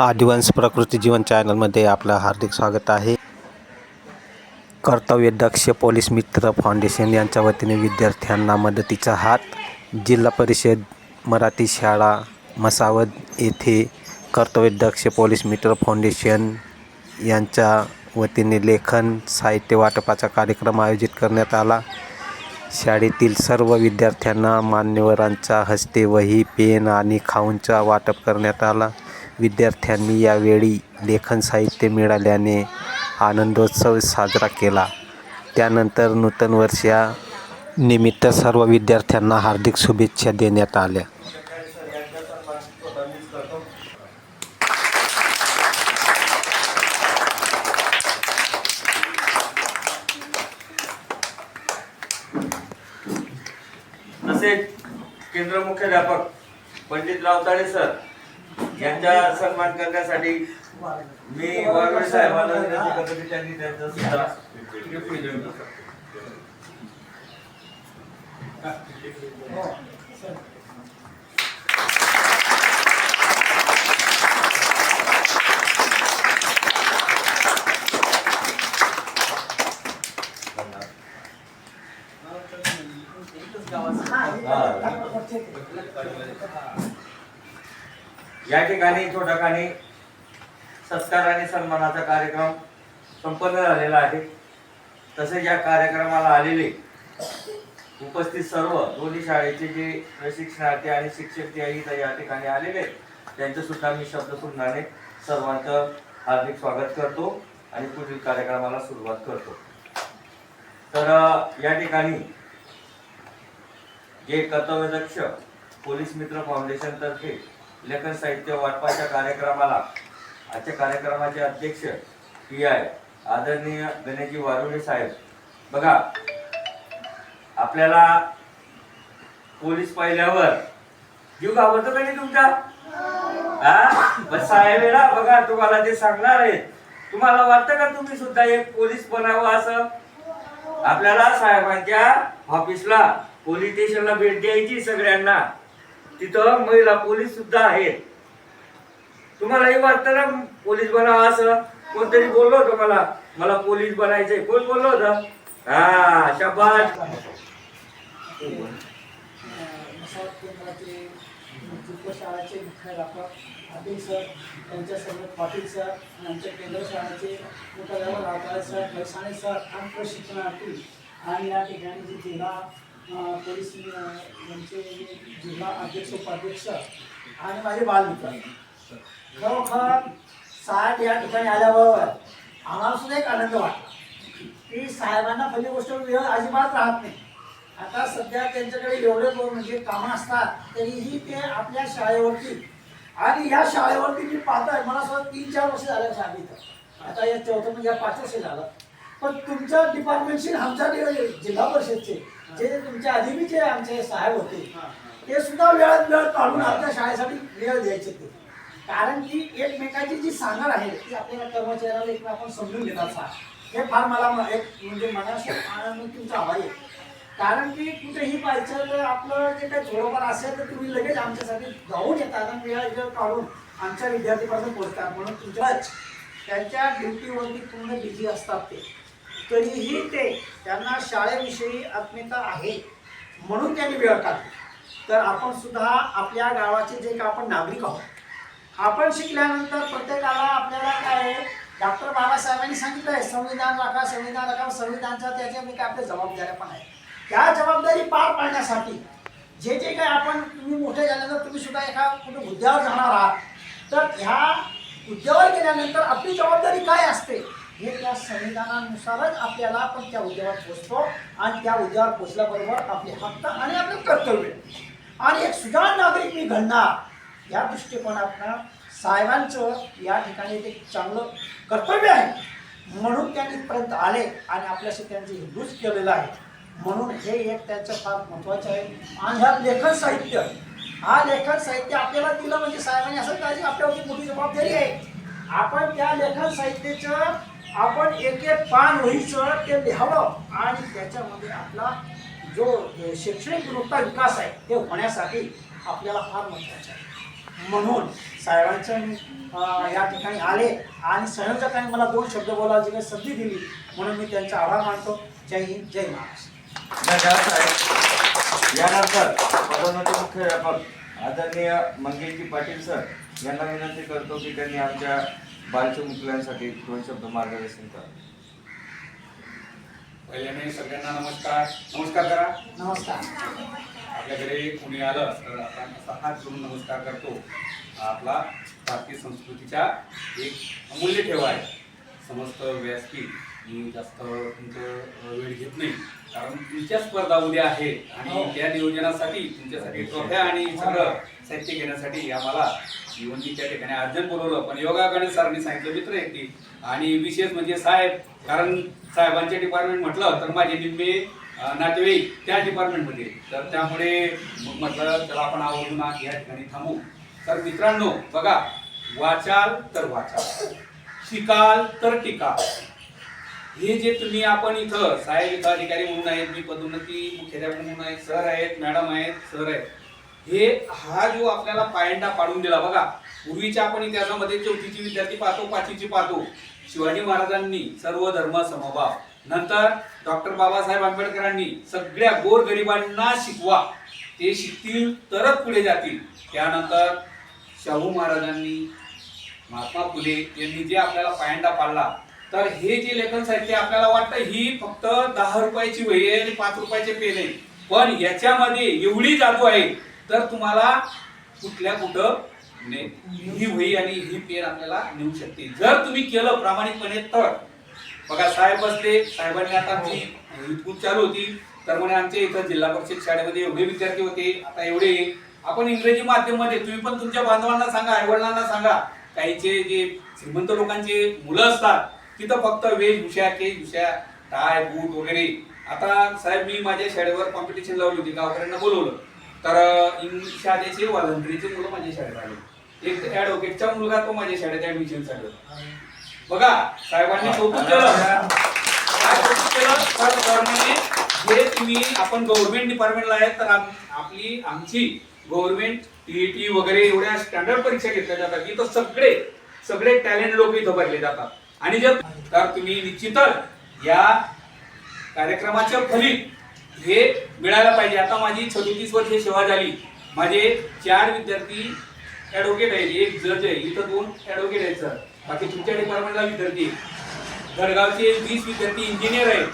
आदिवंश प्रकृती जीवन चॅनलमध्ये आपलं हार्दिक स्वागत आहे. कर्तव्यदक्ष पोलीस मित्र फाउंडेशन यांच्या वतीने विद्यार्थ्यांना मदतीचा हात. जिल्हा परिषद मराठी शाळा मसावद येथे कर्तव्यदक्ष पोलीस मित्र फाउंडेशन यांच्या वतीने लेखन साहित्य वाटपाचा कार्यक्रम आयोजित करण्यात आला. शाळेतील सर्व विद्यार्थ्यांना मान्यवरांच्या हस्ते वही पेन आणि खाऊंचा वाटप करण्यात आला. विद्यार्थ्यांनी यावेळी लेखन साहित्य मिळाल्याने आनंदोत्सव साजरा केला. त्यानंतर नूतन वर्षा निमित्त सर्व विद्यार्थ्यांना हार्दिक शुभेच्छा देण्यात आल्या. तसेच केंद्र मुख्याध्यापक पंडित रावताळे सर यांचा सन्मान करण्यासाठी मी वाघवे साहेबांना विनंती करतो की त्यांनी त्यांचं सुद्धा. या ठिकाणी ठिकाणी सत्कार आणि सन्मानाचा कार्यक्रम संपन्न झालेला आहे. तसेच या कार्यक्रमाला आलेले उपस्थित सर्व दोन्ही शाळेचे जे प्रशिक्षणार्थी आणि शिक्षक जे आहेत या ठिकाणी आलेले आहेत, त्यांचं सुद्धा मी शब्दसुंधाने सर्वांचं हार्दिक स्वागत करतो आणि पुढील कार्यक्रमाला सुरुवात करतो. तर या ठिकाणी जे कर्तव्यदक्ष पोलीस मित्र फाउंडेशन तर्फे लेखन साहित्य वाटपाच्या कार्यक्रमाला. आजच्या कार्यक्रमाचे अध्यक्ष पी आय आदरणीय गणेशजी वारुळे साहेब. बघा आपल्याला पोलीस पाहिल्यावर जीव घाबरतो का नाही तुमचा? हा? बस साहेब ना बघा तुम्हाला ते सांगणार आहे तुम्हाला वाटतं का तुम्ही सुद्धा एक पोलीस बनावं असं? आपल्याला साहेबांच्या ऑफिसला पोलीस स्टेशनला भेट द्यायची सगळ्यांना. तिथं महिला पोलीस सुद्धा आहेत. तुम्हालाही वाटतं ना पोलीस बनावं असं? कोणतरी बोललो होतं मला. मला पोलीस बनायचंय. कोण बोललो होतं? हा शबाश शाळाचे केंद्राचे शाळेचे मुख्याध्यापक आदिल सर त्यांच्यासोबत पाटील सर आमच्या केंद्र शाळेचे मुख्याध्यापक सर पैसाणे सर आणि प्रशिक्षणार्थी आणि या ठिकाणी जे जिल्हा पोलीस यांचे म्हणजे जिल्हा अध्यक्ष उपाध्यक्ष आणि माझे बालमित्र. खरोखर साहेब या ठिकाणी आल्याबरोबर आम्हाला सुद्धा एक आनंद वाटला की साहेबांना पहिली गोष्ट वेळ अजिबात राहत नाही. आता सध्या त्यांच्याकडे एवढे दोन म्हणजे कामं असतात तरीही ते आपल्या शाळेवरती आणि ह्या शाळेवरती मी पाहताय मला सुद्धा तीन चार वर्ष झालं शाळेत आता या चौथं म्हणजे या पाच वर्ष झालं. पण तुमच्या डिपार्टमेंटशी आमच्या जिल्हा परिषदचे जे तुमच्या आधी जे आमचे साहेब होते ते सुद्धा वेळात वेळ काढून आपल्या शाळेसाठी वेळ द्यायचे ते. कारण की एकमेकाची जी सांगड आहे ती आपल्याला कर्मचाऱ्याला एक आपण समजून घेतात साहेब हे फार मला एक म्हणजे मनाशी आनंद तुमचा आभारी आहे कारण की कुठेही पाहिजे आपलं जे काही थोडंफार असेल तर तुम्ही लगेच आमच्यासाठी जाऊन येतात आणि वेळा वेळ काढून आमच्या विद्यार्थीपर्यंत पोहोचतात म्हणून तुमच्याच त्यांच्या ड्युटीवरती पूर्ण बिझी असतात ते. तरीही ते त्यांना शाळेविषयी आत्मीयता आहे म्हणून त्यांनी वेळ काढली. तर आपण सुद्धा आपल्या गावाचे जे का आपण नागरिक आहोत आपण शिकल्यानंतर प्रत्येकाला आपल्याला काय आहे डॉक्टर बाबासाहेबांनी सांगितलं आहे संविधान राखा संविधान राखा संविधानच्या त्याच्या मी काय आपल्या जबाबदाऱ्या पण आहे त्या जबाबदारी पार पाडण्यासाठी जे जे काय आपण तुम्ही मोठे झाल्यानंतर तुम्ही सुद्धा एका कुठे हुद्द्यावर जाणार आहात तर ह्या हुद्द्यावर गेल्यानंतर आपली जबाबदारी काय असते हे त्या संविधानानुसारच आपल्याला आपण त्या उद्योगात पोचतो आणि त्या उद्योगात पोचल्याबरोबर आपले हक्क आणि आपले कर्तव्य. आणि एक सुजाण नागरिक मी घडणार या दृष्टिकोनातनं साहेबांचं या ठिकाणी ते चांगलं कर्तव्य आहे. म्हणून त्यांनी इथपर्यंत आले आणि आपल्याशी त्यांचं हिंदूच केलेलं आहे. म्हणून हे एक त्यांचं फार महत्त्वाचं आहे. आणि ह्या लेखन साहित्य. हा लेखन साहित्य आपल्याला दिलं म्हणजे साहेबांनी असं काळजी आपल्यावरती मोठी जबाबदारी आहे. आपण त्या लेखन साहित्याचं आपण एक एक पान वहीचं ते लिहावं आणि त्याच्यामध्ये आपला जो शैक्षणिक गुणवत्ता विकास आहे ते होण्यासाठी आपल्याला फार महत्त्वाचं आहे. म्हणून साहेबांच्या मी या ठिकाणी आले आणि संयोजकांनी मला दोन शब्द बोलायची काही संधी दिली म्हणून मी त्यांचा आभार मानतो. जय हिंद जय महाराष्ट्र. साहेब यानंतर पदोन्नती मुख्याध्यापक आदरणीय मंगेशजी पाटील सर यांना विनंती करतो की त्यांनी आमच्या बालचिमुकल्यांसाठी दोन शब्द मार्गदर्शन करा. पहिल्याने सगळ्यांना नमस्कार. नमस्कार करा. नमस्कार. आपल्याकडे कोणी आलं तर आपण असा हात जोडून नमस्कार करतो. हा आपला भारतीय संस्कृतीचा एक अमूल्य ठेवा आहे. समस्त व्यासपीठ मी जास्त तुमचं वेळ घेत नाही. कारण तुमच्या स्पर्धा उद्या आहे आणि त्या नियोजनासाठी तुमच्यासाठी ट्रॉफ्या आणि सगळं. साहित्य घेण्यासाठी आम्हाला जीवनजी त्या ठिकाणी अर्जंट बोलवलं. पण योगाकडे सरांनी सांगितलं मित्र एकटी. आणि विशेष म्हणजे साहेब कारण साहेबांचे डिपार्टमेंट म्हटलं तर माझे निम्मे नातेवाईक त्या डिपार्टमेंटमध्ये तर त्यामुळे मग म्हटलं त्याला आपण आवडून या ठिकाणी थांबू. तर मित्रांनो बघा वाचाल तर वाचाल शिकाल तर टिकाल हे जे तुम्ही आपण इथं साहेब इथं अधिकारी म्हणून आहेत मी पदोन्नती मुख्याध्यापक म्हणून आहेत सर आहेत मॅडम आहेत सर आहेत. हे हा जो आपल्याला पायंडा पाडून दिला बघा. पूर्वीच्या आपण इतिहासामध्ये चौथीची विद्यार्थी पाहतो पाचवीची पाहतो. शिवाजी महाराजांनी सर्व धर्म समभाव. नंतर डॉक्टर बाबासाहेब आंबेडकरांनी सगळ्या गोरगरिबांना शिकवा. ते शिकतील तरच पुढे जातील. त्यानंतर शाहू महाराजांनी महात्मा फुले यांनी जे आपल्याला पायंडा पाडला तर हे जे लेखन साहित्य आपल्याला वाटतं ही फक्त दहा रुपयाची वही आहे आणि पाच रुपयाचे पेन आहे. पण याच्यामध्ये एवढी जादू आहे तर तुम्हाला कुठल्या कुठं ही वही आणि ही पेन आपल्याला नेऊ शकते. जर तुम्ही केलं प्रामाणिकपणे तर बघा साहेब असते साहेबांनी आता आमची चालू होती. तर म्हणे आमच्या इथं जिल्हा परिषद शाळेमध्ये एवढे विद्यार्थी होते. आता एवढे आपण इंग्रजी माध्यममध्ये तुम्ही पण तुमच्या बांधवांना सांगा आईवडिलांना सांगा. काहीचे जे श्रीमंत लोकांचे मुलं असतात तिथं फक्त वेशभूषा केशभूषा टाय बूट वगैरे. आता साहेब मी माझ्या शाळेवर कॉम्पिटिशन लावली होती. गावकऱ्यांना बोलवलं. तर इंग्लिश शाळेचे व्हॉलंटरीचे मुलं माझ्या शाळेत आले. एक ऍडव्होकेटचा मुलगा तो माझ्या शाळेत ऍडमिशन झालं बघा साहेबांनी कौतुक केलं. काय कौतुक केलं? तर गव्हर्नमेंटने जे तुम्ही आपण गव्हर्नमेंट डिपार्टमेंटला आहे तर आपली आमची गव्हर्नमेंट टीईटी वगैरे एवढ्या स्टँडर्ड परीक्षा घेतल्या जातात. इथं सगळे सगळे टॅलेंट लोक इथं भरले जातात. आणि जर तर तुम्ही निश्चितच या कार्यक्रमाच्या फलित हे मिळायला पाहिजे. आता माझी सदोतीस वर्षे सेवा झाली. माझे चार विद्यार्थी ॲडव्होकेट आहेत. एक जज आहे. इथं दोन ॲडव्होकेट आहेत सर बाकी तुमच्या डिपार्टमेंटला विद्यार्थी आहेत. वीस विद्यार्थी इंजिनियर आहेत.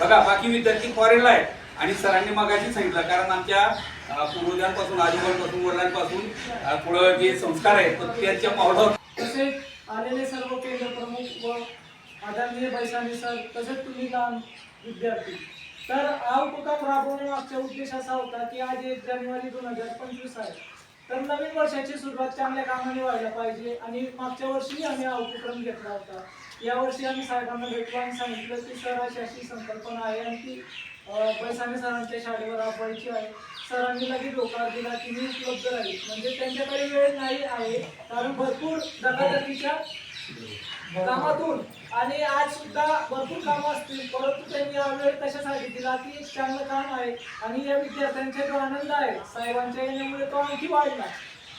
बघा बाकी विद्यार्थी फॉरेनला आहेत. आणि सरांनी मगाशी सांगितलं कारण आमच्या पूर्वजांपासून आजोबांपासून वडिलांपासून पुढं जे संस्कार आहेत तर त्यांच्या पावलावर तसेच आलेले सर्व केंद्र प्रमुख व आदरणीय बैसानी सर तसेच तुम्ही लहान विद्यार्थी? तर हा उपक्रम राबवण्यामागचा उद्देश असा होता की आज एक जानेवारी दोन हजार पंचवीस आहे. तर नवीन वर्षाची सुरुवात चांगल्या कामाने व्हायला पाहिजे आणि मागच्या वर्षी आम्ही हा उपक्रम घेतला होता. यावर्षी आम्ही साहेबांना भेटलो आणि सांगितलं की सर अशी अशी संकल्पना आहे आणि ती पैसाने सरांच्या शाळेवर राबवायची आहे. सरांनी लगेच होकार दिला की मी उपलब्ध राहील. म्हणजे त्यांच्याकडे वेळ नाही आहे. कारण भरपूर धकाधकीच्या कामातून. आणि आज सुद्धा भरपूर कामं असतील परंतु त्यांनी हा वेळ कशासाठी दिला की एक चांगलं काम आहे. आणि या विद्यार्थ्यांचा जो आनंद आहे साहेबांच्या येण्यामुळे तो आणखी वाढला.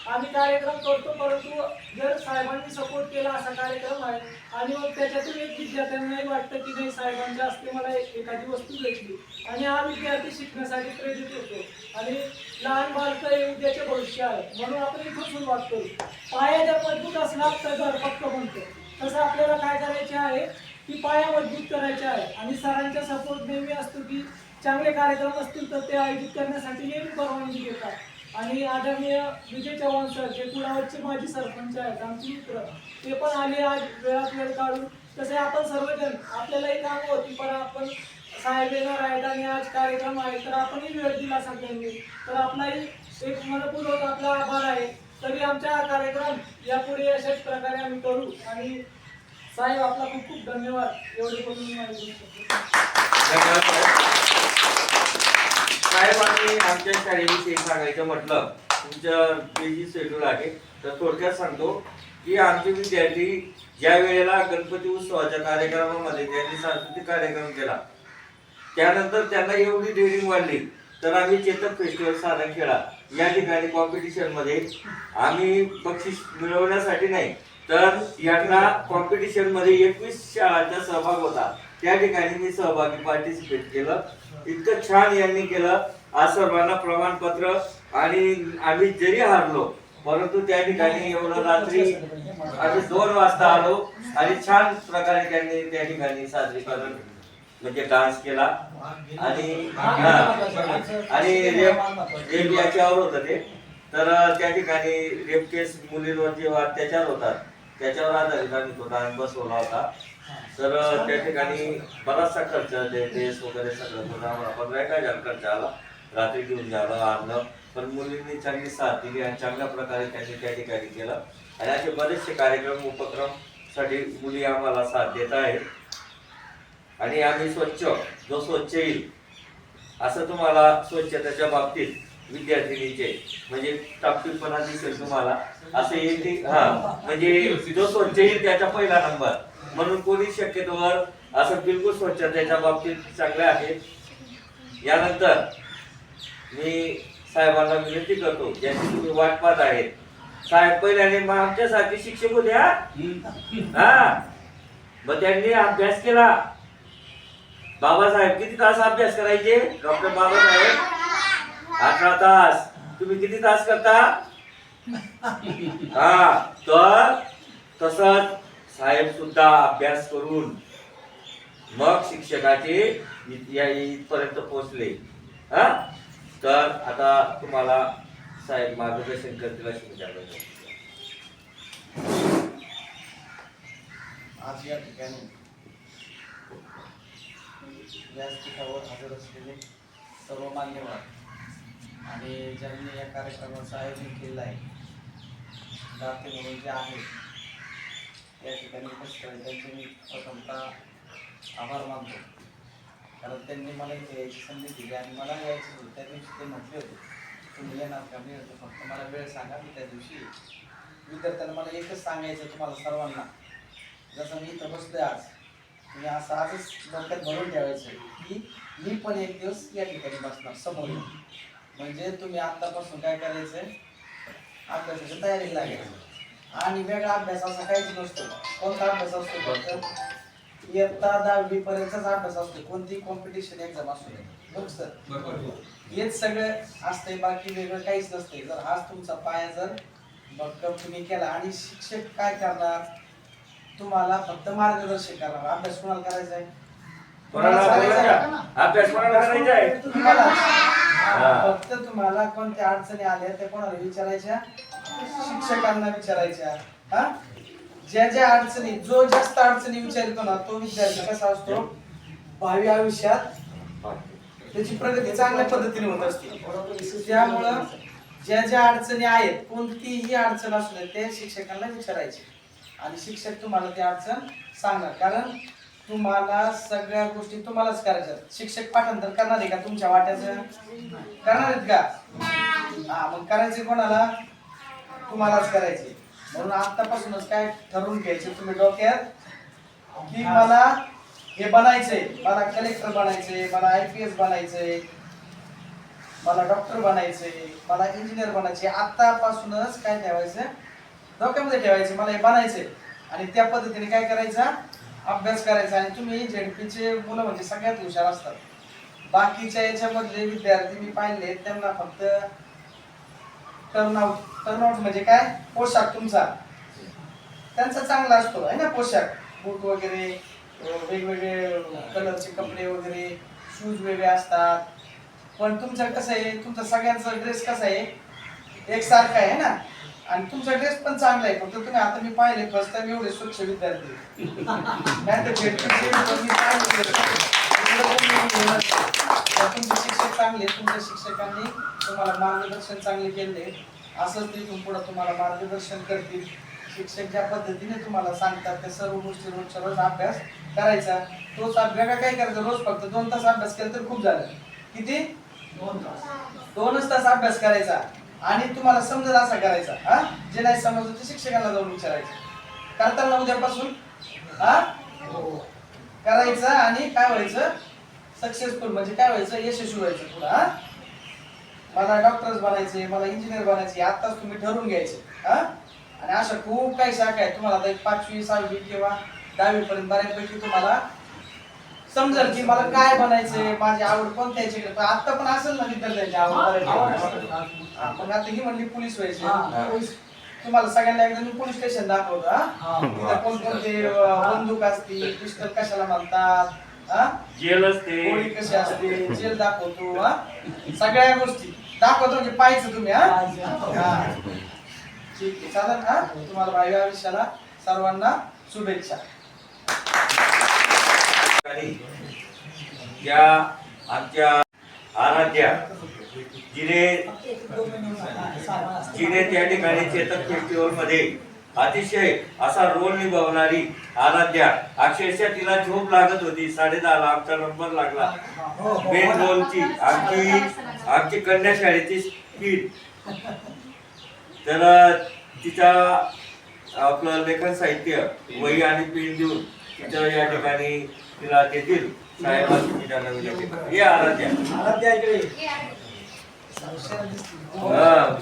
आम्ही कार्यक्रम करतो परंतु जर साहेबांनी सपोर्ट केला असा कार्यक्रम आहे आणि मग त्याच्यातून एक विद्यार्थ्यांनाही वाटतं की नाही साहेबांच्या हस्ते मला एखादी वस्तू भेटली. आणि हा विद्यार्थी शिकण्यासाठी प्रेरित होतो. आणि लहान बालक हे उद्याचे भविष्य आहे म्हणून आपण इथून सुरुवात करू. पाया जर मजबूत असला तर घर फक्त म्हणतो तसं आपल्याला काय करायचे आहे की पाया मजबूत करायचे आहे. आणि सरांचा सपोर्ट नेहमी असतो की चांगले कार्यक्रम असतील तर ते आयोजित करण्यासाठी नेहमी परवानगी घेतात आणि आदरणीय विजय चव्हाण सर जे कुणावरचे माजी सरपंच आहेत आमचे मित्र ते पण आले आज वेळात वेळ काढून. तसे आपण सर्वजण आपल्यालाही काम होती पण आपण साहेब येणार आहेत आणि आज कार्यक्रम आहे तर आपणही वेळ दिला सगळ्यांनी. तर आपलाही एक मनपूर्वक आपला आभार आहे. आमचा हा कार्यक्रम यापुढे अशाच प्रकारे आम्ही करू. आणि साहेब आपला खूप खूप धन्यवाद. एवढे करून मी माझी साहेब साहेबांनी आमच्या शाळेविषयी सांगायचं म्हटलं. तुमचं बिझी शेड्यूल आहे तर थोडक्यात सांगतो की आमचे विद्यार्थी ज्या वेळेला गणपती उत्सवाच्या कार्यक्रमामध्ये त्यांनी सांस्कृतिक कार्यक्रम केला त्यानंतर त्यांना एवढी डेअरिंग वाढली तर आम्ही चेतक फेस्टिवल साधन केला या ठिकाणी कॉम्पिटिशनमध्ये आम्ही बक्षीस मिळवण्यासाठी नाही तर यांना कॉम्पिटिशनमध्ये एकवीस शाळांचा सहभाग होता. त्या ठिकाणी मी सहभागी पार्टिसिपेट केलं. इतकं छान यांनी केलं. आज सर्वांना प्रमाणपत्र आणि आम्ही जरी हारलो परंतु त्या ठिकाणी एवढं रात्री आम्ही दोन वाजता आलो आणि छान प्रकारे त्यांनी त्या ठिकाणी सादरीकरण म्हणजे डान्स केला. आणि आणि रेप रेप याच्यावर होतं ते. तर त्या ठिकाणी रेप केस मुलींवर जे अत्याचार होतात. त्याच्यावर आधारित आम्ही तो डान्स बसवला होता. तर त्या ठिकाणी बराचसा खर्च ड्रेस वगैरे सगळं करून आम्हाला पंधरा एक हजार खर्च आला. रात्री घेऊन झालं आणलं पण मुलींनी चांगली साथ दिली आणि चांगल्या प्रकारे त्यांनी त्या ठिकाणी केलं. आणि असे बरेचसे कार्यक्रम उपक्रमसाठी मुली आम्हाला साथ देत आहेत. आणि आम्ही स्वच्छ जो स्वच्छ येईल असं तुम्हाला स्वच्छतेच्या बाबतीत विद्यार्थिनीचे म्हणजे टापटीपणा दिसेल तुम्हाला. असं येईल हा म्हणजे जो स्वच्छ येईल त्याचा पहिला नंबर. म्हणून कोणी शक्यतोवर असं बिलकुल स्वच्छतेच्या बाबतीत चांगले आहे. यानंतर मी साहेबांना विनंती करतो ज्यांची तुम्ही वाट पाहत आहेत. साहेब पहिल्याने मग आमच्यासारखे शिक्षक होत्या हा. मग त्यांनी अभ्यास केला. बाबासाहेब किती तास अभ्यास करायचे? डॉक्टर बाबासाहेब? अठरा तास. तुम्ही किती तास करता? हा तर तसंच साहेब सुद्धा अभ्यास करून मग शिक्षकाचे या इथपर्यंत पोहोचले. हा? तर आता तुम्हाला साहेब मार्गदर्शन करतील अशी विचारलं आज या ठिकाणी व्यासपीठावर हजर असलेले सर्व मान्यवर आणि ज्यांनी या कार्यक्रमाचं आयोजन केलेलं आहे दाते म्हणून जे आहेत या ठिकाणी उपस्थित आहेत त्यांचे मी प्रथमतः आभार मानतो. कारण त्यांनी मला इथे यायची संधी दिली आणि मला यायचं होतं. त्या दिवशी ते म्हटले होते तुम्ही येणार का? मी होतो. फक्त मला वेळ सांगा मी त्या दिवशी विद्यार्थ्यांना मला एकच सांगायचं तुम्हाला सर्वांना. जसं मी इथं बसलोय आज मी असं आजच डोक्यात भरून ठेवायचं की मी पण एक दिवस या ठिकाणी बसणार समोर. म्हणजे तुम्ही आत्तापासून काय करायचंय अभ्यासाच्या तयारीला लागायचं. आणि वेगळा अभ्यास असा काहीच नसतो. कोणता अभ्यास असतो फक्त? इयत्ता दहावी अभ्यास असतो. कोणती कॉम्पिटिशन एक्झाम असू दे. बघ सर हेच सगळं असतंय बाकी वेगळं काहीच नसतंय. जर आज तुमचा पाया जर भक्कम तुम्ही केला आणि शिक्षक काय करणार? तुम्हाला फक्त मार्गदर्शन करणार. अभ्यास कोणाला करायचा आहे? कोणाला करायचा? आहे? अभ्यास कोणाला करायचा आहे? तुम्हाला. हा. फक्त तुम्हाला कोणत्या अडचणी आल्या त्या कोणाला विचारायच्या? शिक्षकांना विचारायच्या. हा? ज्या ज्या अडचणी जो जास्त अडचणी विचारतो ना तो विद्यार्थी कसा असतो? भावी आयुष्यात त्याची प्रगती चांगल्या पद्धतीने होत असते. त्यामुळं ज्या ज्या अडचणी आहेत कोणतीही अडचण असू दे ते शिक्षकांना विचारायचे. आणि शिक्षक तुम्हाला ती अडचण सांगणार. कारण तुम्हाला सगळ्या गोष्टी तुम्हालाच करायच्या शिक्षक पाठांतर करणार आहे का तुमच्या वाट्याचं? करणार आहेत का? हा मग करायचे कोणाला? तुम्हालाच करायचे. म्हणून आतापासूनच काय ठरवून घ्यायचे तुम्ही डोक्यात? की मला हे बनायचंय. मला कलेक्टर बनायचंय मला आय पी एस बनायचंय मला डॉक्टर बनायचंय मला इंजिनियर बनायचे आतापासूनच काय ठेवायचं? डोक्यामध्ये ठेवायचे मला हे बनायचे आणि त्या पद्धतीने काय करायचा? अभ्यास करायचा. आणि तुम्ही झेडपीचे मुलं म्हणजे सगळ्यात हुशार असतात. बाकीच्या याच्यामधले विद्यार्थी मी पाहिले त्यांना फक्त टर्नआउट टर्नआउट म्हणजे काय? पोशाख तुमचा. त्यांचा चांगला असतो आहे ना पोशाख? बूट वगैरे वेगवेगळे कलरचे कपडे वगैरे शूज वेगळे असतात. पण तुमचं कसं आहे? तुमचा सगळ्यांचा ड्रेस कसा आहे? एकसारखा आहे ना? आणि तुमचा ड्रेस पण चांगला आहे. फक्त तुम्ही आता मी पाहिले फर्स्ट टाइम एवढे स्वच्छ विद्यार्थी नाही. तर तुमचे शिक्षक चांगले तुमच्या शिक्षकांनी तुम्हाला मार्गदर्शन चांगले केले असंच तिथून पुढे तुम्हाला मार्गदर्शन करतील. शिक्षक ज्या पद्धतीने तुम्हाला सांगतात त्या सर्व गोष्टी रोजच्या रोज अभ्यास करायचा. तोच अभ्यास काय करायचा. रोज फक्त दोन तास अभ्यास केला तर खूप झालं. किती? दोन तास. दोनच तास अभ्यास करायचा. आणि तुम्हाला समजत असा करायचा हा? जे नाही समजलं ते शिक्षकांना जाऊन विचारायचं. करताल ना उद्यापासून हा? करायचं आणि काय व्हायचं? सक्सेसफुल म्हणजे काय व्हायचं? यशस्वी व्हायचं पुढं हा? मला डॉक्टर्स बनायचे मला इंजिनियर बनायचे आताच तुम्ही ठरवून घ्यायचे हा? आणि अशा खूप काही शाखा आहेत. तुम्हाला एक पाचवी सहावी किंवा दहावी पर्यंत बऱ्यापैकी तुम्हाला समजेल की मला काय बनायचंय माझी आवड कोणत्या याच्याकडे पण आता पण असेल ना विद्यार्थ्यांची आवड मग आता ही म्हणली पोलीस व्हायची. पोलीस. तुम्हाला सगळ्यांना एकदा मी पोलीस स्टेशन दाखवतो हा. हा. तिथं कोणकोणते बंदूक असती पिस्टल कशाला म्हणतात हा? जेल असते. गोळी कशी असते जेल दाखवतो हा. सगळ्या गोष्टी. दाखवतो म्हणजे पाहायचं तुम्ही हा. ठीक आहे चालेल हा. तुम्हाला भावी आयुष्याला सर्वांना शुभेच्छा. या आमच्या आराध्या जिने जिने त्या ठिकाणी चेतक फेस्टिवलमध्ये अतिशय असा रोल निभावणारी आराध्या. अक्षरशः तिला झोप लागत होती साडे ला आमचा नंबर लागला. मेन रोलची आमची आमची कन्या शाळेची स्पीड तर तिचा आपलं लेखन साहित्य वही आणि पेन देऊन तिच्या या ठिकाणी तिला देतील तिच्या नवीन या आराध्या. आराध्या इकडे. हा.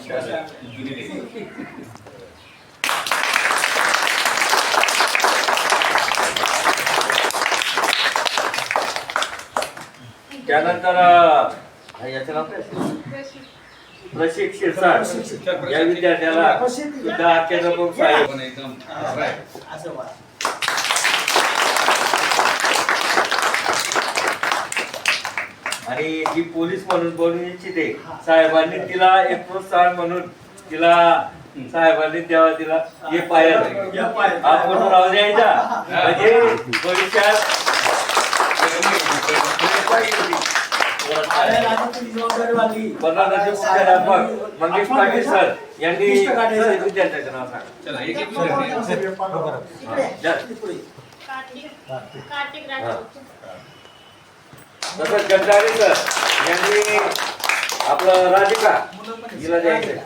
त्यानंतर याचं नाव काय? प्रशिक शिरसाट या विद्यार्थ्याला सुद्धा अत्याध्यापक साहेब पण एकदम right. असं बघा. आणि जी पोलीस म्हणून बनू इच्छिते. साहेबांनी तिला एक प्रोत्साहन म्हणून तिला साहेबांनी द्यावा तिला हे. हा फोटो राहू द्यायचा. म्हणजे भविष्यात मुख्याध्यापक मंगेश पाटील सर यांनी लिस्ट काढायचं. विद्यार्थ्याचं नाव सांगा. तसंच गंधारे सर यांनी आपलं राधिका हिला द्यायचंय.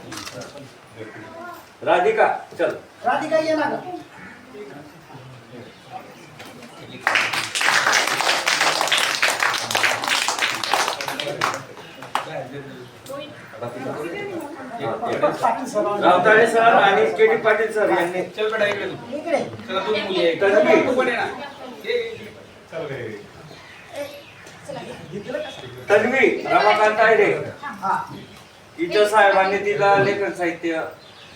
राधिका चल. राधिका ये ना. रावताळे सर आणि के डी पाटील सर यांनी. चल बेटा इकडे. चला दोन मुली आहेत. तन्वी. तू रमाकांत आयरे हा. इथं साहेबांनी तिला लेखन साहित्य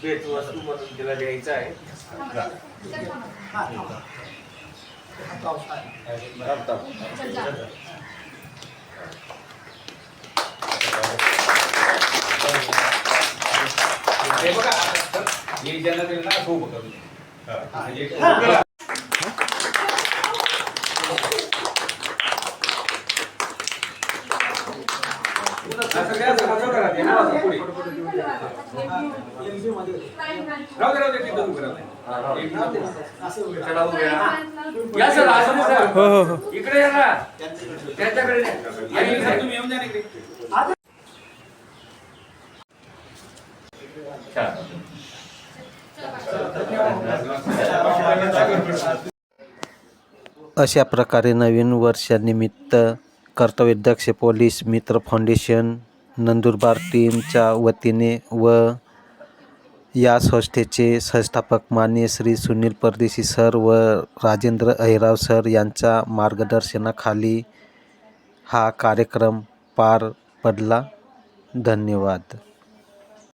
भेट वस्तू म्हणून तिला द्यायचं आहे हा, बघा हे ज्यांना दिलं ना खूप होतं म्हणजे हा. असं काय असं बसव करा ते, नाव असं पुढे. LG मध्ये होते. राहू दे राहू दे तिथं उभं राहू दे. एक राहू दे. मिनिट. असं उभे राहा. चला उभे राहा. या सर असं नाही सर इकडे या ना त्यांच्याकडे या. या आणि इकडे. तुम्ही येऊन द्या ना इकडे. अशा प्रकारे नवीन वर्षानिमित्त कर्तव्यदक्ष पोलीस मित्र फाउंडेशन नंदुरबार टीमच्या वतीने व या संस्थेचे संस्थापक मान्य श्री सुनील परदेशी सर व राजेंद्र अहिराव सर यांच्या मार्गदर्शनाखाली हा कार्यक्रम पार पडला. धन्यवाद.